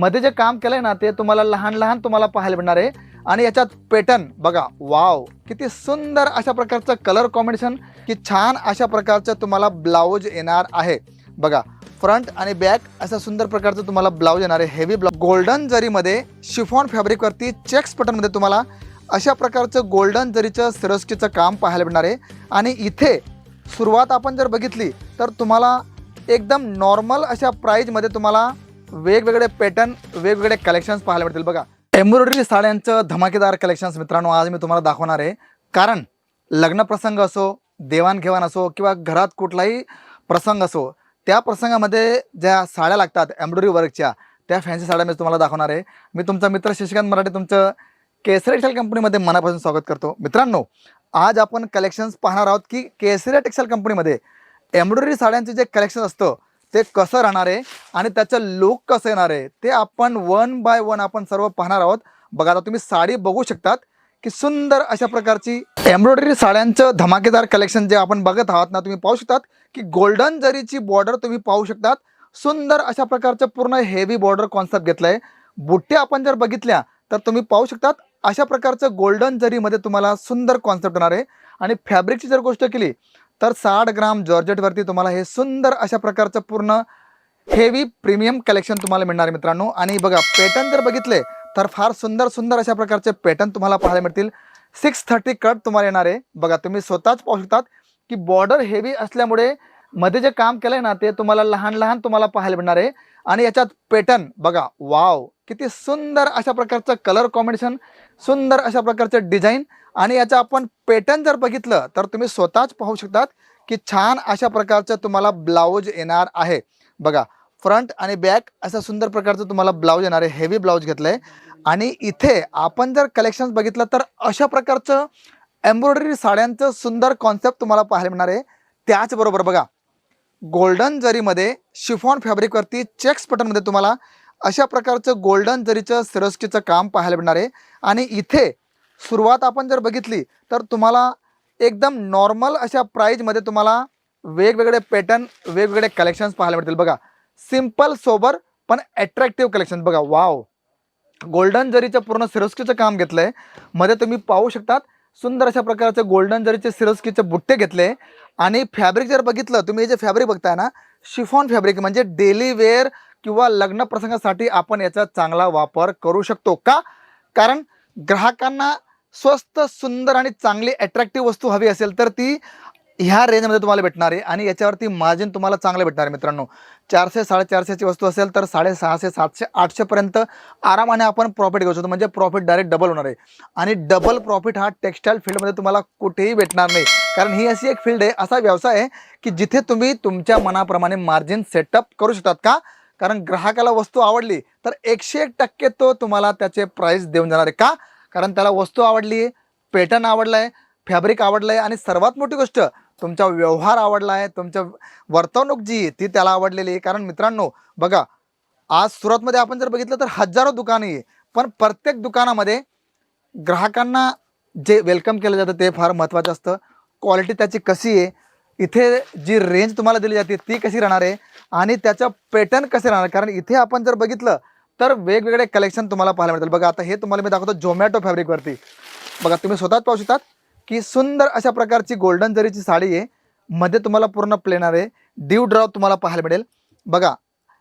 मध्ये जे काम केलंय ना ते तुम्हाला लहान लहान तुम्हाला पाहायला मिळणार आहे. आणि याच्यात पॅटर्न बघा वाव किती सुंदर अशा प्रकारचं कलर कॉम्बिनेशन की छान अशा प्रकारचं तुम्हाला ब्लाऊज येणार आहे. बघा फ्रंट आणि बॅक अशा सुंदर प्रकारचं तुम्हाला ब्लाऊज येणार आहे. हेवी ब्लाऊज गोल्डन जरीमध्ये शिफॉन फॅब्रिकवरती चेक्स पॅटर्नमध्ये तुम्हाला अशा प्रकारचं गोल्डन जरीचं सिरोस्कीचं काम पाहायला मिळणार आहे. आणि इथे सुरुवात आपण जर बघितली तर तुम्हाला एकदम नॉर्मल अशा प्राईजमध्ये तुम्हाला वेगवेगळे पॅटर्न वेगवेगळे कलेक्शन्स पाहायला मिळतील बघा एम्ब्रॉयडरी साड्यांचं धमाकेदार कलेक्शन्स मित्रांनो आज मी तुम्हाला दाखवणार आहे. कारण लग्न प्रसंग असो देवाणघेवाण असो किंवा घरात कुठलाही प्रसंग असो त्या प्रसंगामध्ये ज्या साड्या लागतात एम्ब्रॉयडरी वर्कच्या त्या फॅन्सी साड्या मी तुम्हाला दाखवणार आहे. मी तुमचा मित्र शशिकांत मराठे तुमचं केसरी टेक्सटाईल कंपनीमध्ये मनापासून स्वागत करतो. मित्रांनो आज आपण कलेक्शन्स पाहणार आहोत की केसरी टेक्सटाईल कंपनीमध्ये एम्ब्रॉयडरी साड्यांचे जे कलेक्शन असतं ते कसं राहणार आहे आणि त्याचं लुक कसं येणार आहे ते आपण वन बाय वन आपण सर्व पाहणार आहोत. बघा आता तुम्ही साडी बघू शकतात की सुंदर अशा प्रकारची एम्ब्रॉयडरी साड्यांचं धमाकेदार कलेक्शन जे आपण बघत आहात ना तुम्ही पाहू शकतात की गोल्डन जरीची बॉर्डर तुम्ही पाहू शकतात. सुंदर अशा प्रकारचं पूर्ण हेवी बॉर्डर कॉन्सेप्ट घेतलंय. बुट्टे आपण जर बघितल्या तर तुम्ही पाहू शकतात अशा प्रकारचं गोल्डन जरीमध्ये तुम्हाला सुंदर कॉन्सेप्ट येणार आहे. आणि फॅब्रिकची जर गोष्ट केली तर साठ ग्राम जॉर्जेटवरती तुम्हाला हे सुंदर अशा प्रकारचं पूर्ण हेवी प्रीमियम कलेक्शन तुम्हाला मिळणार आहे मित्रांनो. आणि बघा पॅटर्न जर बघितले तर फार सुंदर सुंदर अशा प्रकारचे पॅटर्न तुम्हाला पाहायला मिळतील. सिक्स थर्टी कट तुम्हाला येणार आहे. बघा तुम्ही स्वतःच पाहू शकतात की बॉर्डर हेवी असल्यामुळे मध्ये जे काम केलंय ना ते तुम्हाला लहान लहान तुम्हाला पाहायला मिळणार आहे. आणि याच्यात पॅटर्न बघा वाव किती सुंदर अशा प्रकारचं कलर कॉम्बिनेशन सुंदर अशा प्रकारचं डिझाईन आणि याचं आपण पॅटर्न जर बघितलं तर तुम्ही स्वतःच पाहू शकतात की छान अशा प्रकारचं तुम्हाला ब्लाऊज येणार आहे. बघा फ्रंट आणि बॅक असा सुंदर प्रकारचं तुम्हाला ब्लाऊज येणार आहे. हेवी ब्लाऊज घेतलंय. आणि इथे आपण जर कलेक्शन बघितलं तर अशा प्रकारचं एम्ब्रॉयडरी साड्यांचं सुंदर कॉन्सेप्ट तुम्हाला पाहायला मिळणार आहे. त्याचबरोबर बघा गोल्डन जरीमध्ये शिफॉन फॅब्रिकवरती चेक्स पॅटर्नमध्ये तुम्हाला अशा प्रकारचं गोल्डन जरीचं सिरोस्कीचं काम पाहायला मिळणार आहे. आणि इथे सुरुवात आपण जर बघितली तर तुम्हाला एकदम नॉर्मल अशा प्राईजमध्ये तुम्हाला वेगवेगळे पॅटर्न वेगवेगळे कलेक्शन्स पाहायला मिळतील. बघा सिंपल सोबर पण ॲट्रॅक्टिव्ह कलेक्शन बघा वाव गोल्डन जरीचं पूर्ण सिरोस्कीचं काम घेतलंयमध्ये तुम्ही पाहू शकतात सुंदर अशा प्रकारचे गोल्डन जरीचे सिरोस्कीचे बुट्टे घेतले आणि फॅब्रिक जर बघितलं तुम्ही हे जे फॅब्रिक बघताय ना शिफॉन फॅब्रिक म्हणजे डेली वेअर किंवा लग्न प्रसंगासाठी आपण याचा चांगला वापर करू शकतो. का? कारण ग्राहकांना स्वस्त सुंदर आणि चांगली अट्रॅक्टिव्ह वस्तू हवी असेल तर ती ह्या रेंजमध्ये तुम्हाला भेटणार आहे. आणि याच्यावरती मार्जिन तुम्हाला चांगलं भेटणार आहे मित्रांनो. चारशे साडेचारशेची वस्तू असेल तर साडेसहाशे सातशे आठशेपर्यंत आरामाने आपण प्रॉफिट घेऊ शकतो. म्हणजे प्रॉफिट डायरेक्ट डबल होणार आहे. आणि डबल प्रॉफिट हा टेक्स्टाईल फील्डमध्ये तुम्हाला कुठेही भेटणार नाही. कारण ही अशी एक फील्ड आहे असा व्यवसाय आहे की जिथे तुम्ही तुमच्या मनाप्रमाणे मार्जिन सेटअप करू शकतात का? कारण ग्राहकाला वस्तू आवडली तर एकशे एक टक्के तो तुम्हाला त्याचे प्राईस देऊन जाणार आहे. का? कारण त्याला वस्तू आवडली आहे पॅटर्न आवडला आहे फॅब्रिक आवडलं आहे आणि सर्वात मोठी गोष्ट तुमचा व्यवहार आवडला आहे तुमच्या वर्तवणूक जी आहे ती त्याला आवडलेली आहे. कारण मित्रांनो बघा आज सुरतमध्ये आपण जर बघितलं तर हजारो दुकानं आहे पण प्रत्येक दुकानामध्ये ग्राहकांना जे वेलकम केलं जातं ते फार महत्त्वाचं असतं. क्वालिटी त्याची कशी आहे इथे जी रेंज तुम्हाला दिली जाते ती कशी राहणार आहे आणि त्याचं पॅटर्न कसे राहणार कारण इथे आपण जर बघितलं तर वेगवेगळे कलेक्शन तुम्हाला पाहायला मिळतील. बघा आता हे तुम्हाला मी दाखवतो झोमॅटो फॅब्रिकवरती बघा तुम्ही स्वतःच पाहू शकतात की सुंदर अशा प्रकारची गोल्डन जरीची साडी आहे. मध्ये तुम्हाला पूर्ण प्लेनर आहे डीव ड्रॉप तुम्हाला पाहायला मिळेल. बघा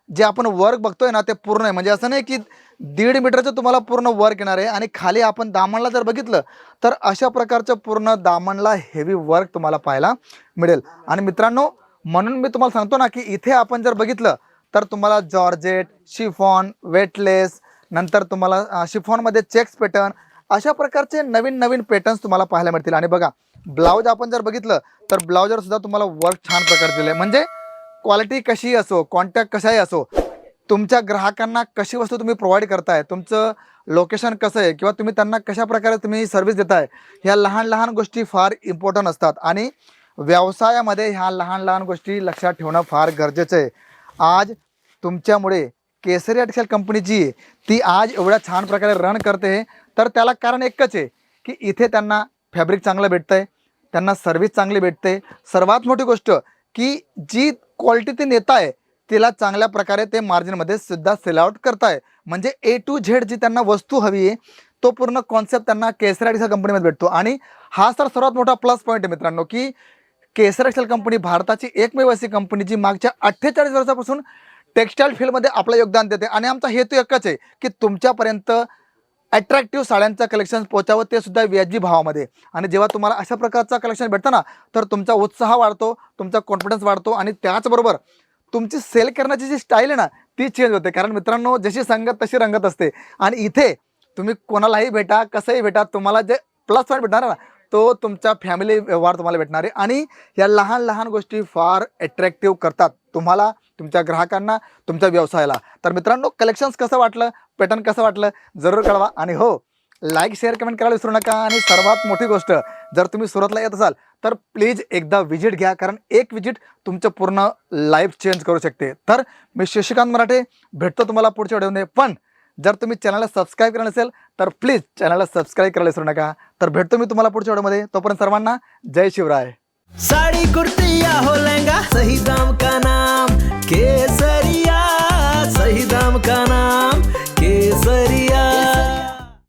जे आपण वर्क बघतोय ना ते पूर्ण आहे. म्हणजे असं नाही की दीड मीटरचं तुम्हाला पूर्ण वर्क येणार आहे आणि खाली आपण दामणला जर बघितलं तर अशा प्रकारचं पूर्ण दामणला हेवी वर्क तुम्हाला पाहायला मिळेल. आणि मित्रांनो म्हणून मी तुम्हाला सांगतो ना की इथे आपण जर बघितलं तर तुम्हाला जॉर्जेट शिफॉन वेटलेस नंतर तुम्हाला शिफॉनमध्ये चेक्स पॅटर्न अशा प्रकारचे नवीन नवीन पॅटर्न्स तुम्हाला पाहायला मिळतील. आणि बघा ब्लाऊज आपण जर बघितलं तर ब्लाऊजवर सुद्धा तुम्हाला वर्क छान प्रकारे दिलं आहे म्हणजे क्वालिटी कशी असो कॉन्टॅक्ट कशाही असो तुमच्या ग्राहकांना कशी वस्तू तुम्ही प्रोव्हाइड करताय तुमचं लोकेशन कसं आहे किंवा तुम्ही त्यांना कशा प्रकारे तुम्ही सर्व्हिस देताय ह्या लहान लहान गोष्टी फार इम्पॉर्टंट असतात. आणि व्यवसायामध्ये ह्या लहान लहान गोष्टी लक्षात ठेवणं फार गरजेचं आहे. आज तुमच्यामुळे केसरी टेक्सटाईल कंपनी जी आहे ती आज एवढ्या छान प्रकारे रन करते तर त्याला कारण एकच आहे की इथे त्यांना फॅब्रिक चांगलं भेटतं आहे त्यांना सर्व्हिस चांगली भेटते. सर्वात मोठी गोष्ट की जी क्वालिटी ते नेत आहे तिला चांगल्या प्रकारे ते मार्जिनमध्ये सुद्धा सेलआउट करताय. म्हणजे ए टू झेड जी त्यांना वस्तू हवी आहे तो पूर्ण कॉन्सेप्ट त्यांना केसर एक्सेल कंपनीमध्ये भेटतो. आणि हा तर सर्वात मोठा प्लस पॉईंट आहे मित्रांनो की केसर एक्सेल कंपनी भारताची एकमेव अशी कंपनी जी मागच्या अठ्ठेचाळीस वर्षापासून टेक्स्टाईल फील्डमध्ये आपलं योगदान देते. आणि आमचा हेतू एकच आहे की तुमच्यापर्यंत अट्रॅक्टिव्ह साड्यांचं कलेक्शन पोहोचावं ते सुद्धा व्याजी भावामध्ये. आणि जेव्हा तुम्हाला अशा प्रकारचं कलेक्शन भेटतं ना तर तुमचा उत्साह वाढतो तुमचा कॉन्फिडन्स वाढतो आणि त्याचबरोबर तुमची सेल करण्याची जी स्टाईल आहे ना ती चेंज होते. कारण मित्रांनो जशी संगत तशी रंगत असते. आणि इथे तुम्ही कोणालाही भेटा कसंही भेटा तुम्हाला जे प्लस पॉईंट भेटणार ना तो तुमच्या फॅमिली व्यवहार तुम्हाला भेटणार आहे. आणि या लहान लहान गोष्टी फार अट्रॅक्टिव्ह करतात तुम्हाला तुमच्या ग्राहकांना तुमच्या व्यवसायाला. तर मित्रांनो कलेक्शन्स कसं वाटलं? पॅटर्न कसं वाटलं? जरूर कळवा. आणि हो लाईक शेअर कमेंट करायला विसरू नका. आणि सर्वात मोठी गोष्ट जर तुम्ही सुरतला येत असाल तर प्लीज एकदा व्हिजिट घ्या. कारण एक विजिट तुमचं पूर्ण लाईफ चेंज करू शकते. तर मी शशिकांत मराठे भेटतो तुम्हाला पुढच्या व्हिडिओमध्ये पण जर तुम्ही चॅनलला सबस्क्राईब करा असेल तर प्लीज चॅनलला सबस्क्राईब करायला विसरू नका. तर भेटतो मी तुम्हाला पुढच्या व्हिडिओमध्ये. तोपर्यंत सर्वांना जय शिवराय. साडी कुर्ती हो लहंगा सही दाम का नाम? केसरिया सही दाम का नाम? केसरिया.